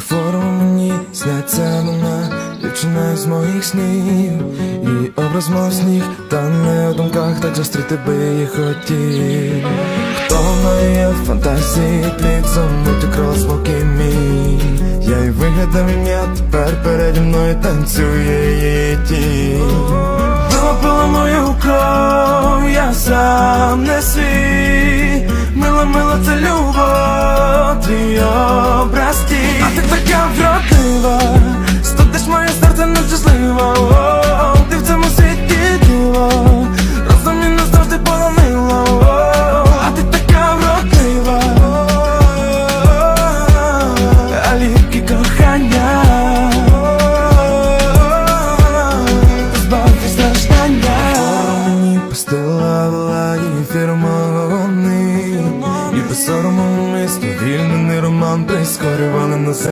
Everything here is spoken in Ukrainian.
форми мені сняться вона, дівчина з моїх снів, і образ мов та не у думках так зустріти би її хотів. Хто в фантазії, плід замить у кроспокій мій. Я й виглядав ім'я, тепер переді мною танцює її тінь. Вилопила мою кров, я сам не свій Мила, мила, це любов, твій стола владі фірмований І без сорому ми сповільнений роман прискорювали на